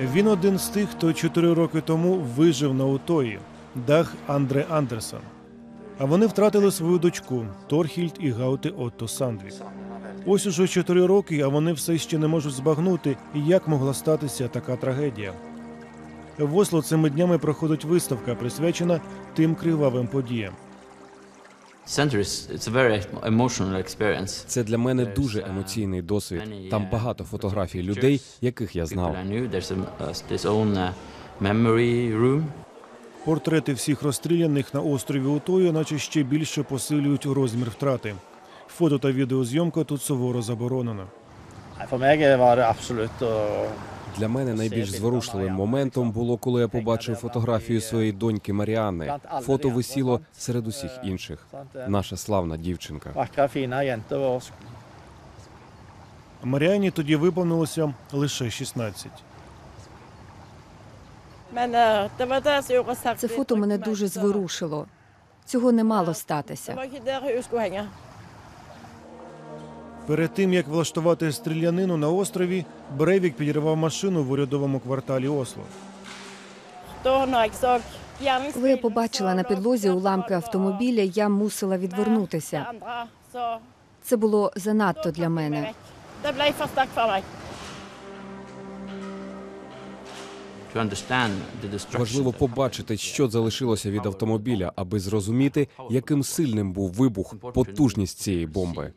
Він один з тих, хто чотири роки тому вижив на Утої Дах Андре Андерсон. А вони втратили свою дочку Торхільд і Гаути Отто Сандвік. Ось уже чотири роки, а вони все ще не можуть збагнути, як могла статися така трагедія. В Осло цими днями проходить виставка, присвячена тим кривавим подіям. Це для мене дуже емоційний досвід. Там багато фотографій людей, яких я знав. Uh, this own uh, memory room. Портрети всіх розстріляних на острові Утою, наче ще більше посилюють розмір втрати. Фото та відеозйомка тут суворо заборонена. Для мене найбільш зворушливим моментом було, коли я побачив фотографію своєї доньки Маріанни. Фото висіло серед усіх інших. Наша славна дівчинка. Маріані тоді виповнилося лише 16. Men eh, det var det som gjorde særlig Це фото мене дуже зворушило. Цього не мало статися. Перед тим як влаштувати стрілянину на острові, Брейвік підірвав машину в урядовому кварталі Осло. Коли я побачила на підлозі уламки автомобіля, я мусила відвернутися. Це було занадто для мене. Важливо побачити, що залишилося від автомобіля, аби зрозуміти, яким сильним був вибух, потужність цієї бомби.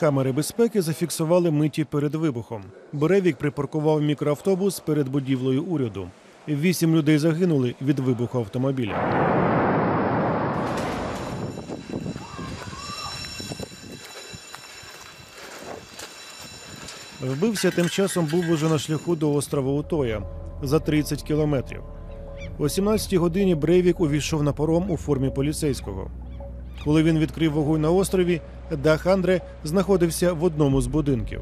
Камери безпеки зафіксували миті перед вибухом. Брейвік припаркував мікроавтобус перед будівлею уряду. Вісім людей загинули від вибуху автомобіля. Вбився тим часом був уже на шляху до острова Утоя за 30 кілометрів. О 17 годині Брейвік увійшов на паром у формі поліцейського. Коли він відкрив вогонь на острові, дах Андре знаходився в одному з будинків.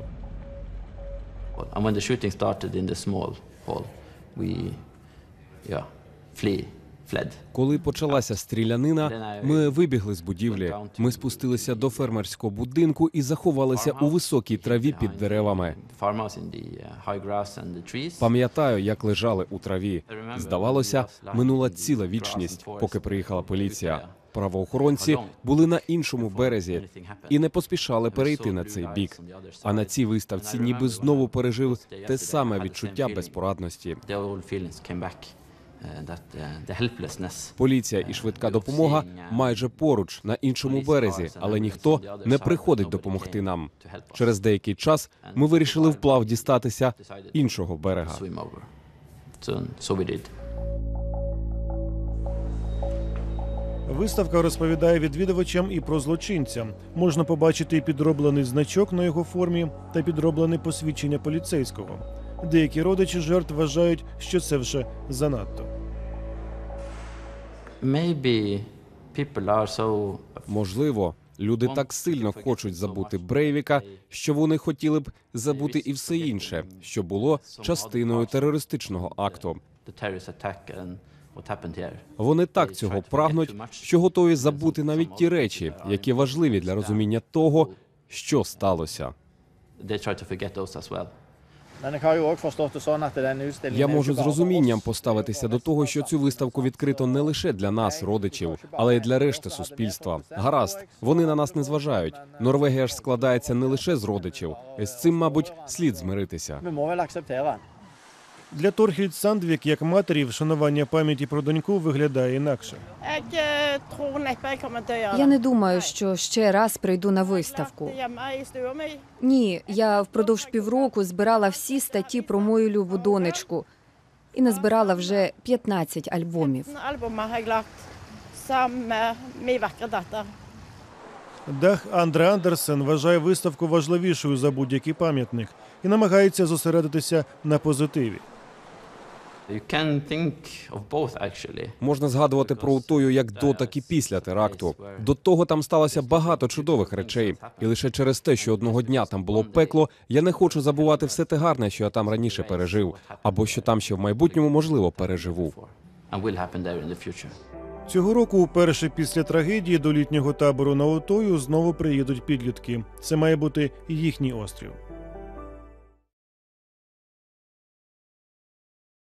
And when the shooting started in the small hall, we, yeah, flee, fled. Коли почалася стрілянина, ми вибігли з будівлі. Ми спустилися до фермерського будинку і заховалися у високій траві під деревами. Farmhouse in the uh, high grass and the trees. Пам'ятаю, як лежали у траві. Здавалося, минула ціла вічність, поки приїхала поліція. Правоохоронці були на іншому березі і не поспішали перейти на цей бік. А на цій виставці ніби знову пережив те саме відчуття безпорадності. Поліція і швидка допомога майже поруч на іншому березі, але ніхто не приходить допомогти нам. Через деякий час ми вирішили вплав дістатися іншого берега. Виставка розповідає відвідувачам і про злочинця. Можна побачити і підроблений значок на його формі та підроблене посвідчення поліцейського. Деякі родичі жертв вважають, що це вже занадто. Maybe people are so Можливо, люди так сильно хочуть забути Брейвіка, що вони хотіли б забути і все інше, що було частиною терористичного акту. Вони так цього прагнуть, що готові забути навіть ті речі, які важливі для розуміння того, що сталося. Я er можу з розумінням поставитися до того, що цю виставку відкрито не лише для нас, родичів, але й для решти суспільства. Гаразд, вони на нас не зважають. Норвегія ж складається не лише з родичів. З цим, мабуть, слід змиритися. Для Торхільд Сандвік, як матері, вшанування пам'яті про доньку виглядає інакше. Eh, Я не думаю, що ще раз прийду на виставку. I. Ні, я впродовж півроку збирала всі статті про мою любу донечку і назбирала вже 15 альбомів. Дах Андре Андерсен вважає виставку важливішою за будь-який пам'ятник і намагається зосередитися на позитиві. Можна згадувати про Утою як до, так і після теракту. До того там сталося багато чудових речей, і лише через те, що одного дня там було пекло, я не хочу забувати все те гарне, що я там раніше пережив, або що там ще в майбутньому можливо переживу. Цього року, уперше після трагедії до літнього табору на Отою, знову приїдуть підлітки. Це має бути їхній острів.